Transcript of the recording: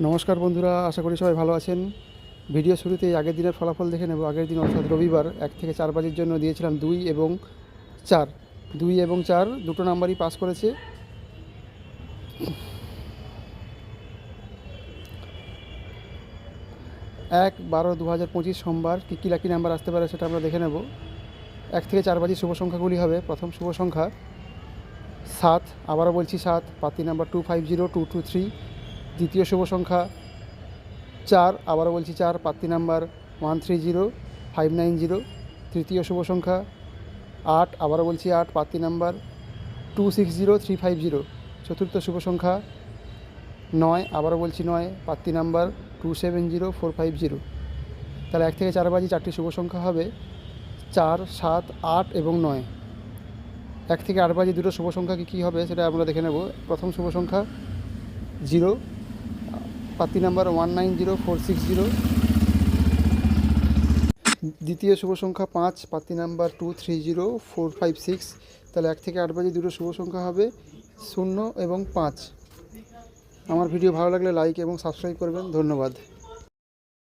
নমস্কার বন্ধুরা, আশা করি সবাই ভালো আছেন। ভিডিও শুরুতেই আগের দিনের ফলাফল দেখে নেব। আগের দিন অর্থাৎ রবিবার এক থেকে চার বাজির জন্য দিয়েছিলাম দুই এবং চার। দুই এবং চার দুটো নাম্বারই পাস করেছে। এক বারো দু হাজার পঁচিশ সোমবার কী কী লাকি নাম্বার আসতে পারে সেটা আমরা দেখে নেব। এক থেকে চার বাজি শুভ সংখ্যাগুলি হবে। প্রথম শুভ সংখ্যা সাত, আবারও বলছি সাত। পাতি number two five zero two two three দ্বিতীয় শুভ সংখ্যা চার, আবারও বলছি চার পাত্তি number one three zero, five nine zero. তৃতীয় শুভ সংখ্যা আট, আবারও বলছি আট পাত্তি number two six zero, three five zero. চতুর্থ শুভ সংখ্যা নয়, আবারও বলছি নয় পাত্তি number two seven zero, four five zero. তাহলে এক থেকে চার বাজি চারটি শুভ সংখ্যা হবে চার, সাত, আট এবং নয়। এক থেকে আট বাজি দুটো শুভ সংখ্যা কী কী হবে সেটা আমরা দেখে নেব। প্রথম শুভ সংখ্যা zero পাত্তি number one nine zero four six zero দ্বিতীয় শুভ সংখ্যা পাঁচ, পাতি number two three zero four five six তাহলে এক থেকে আট বাজে দুটো শুভ সংখ্যা হবে, শূন্য এবং পাঁচ। আমার ভিডিও ভালো লাগলে লাইক এবং সাবস্ক্রাইব করবেন, ধন্যবাদ।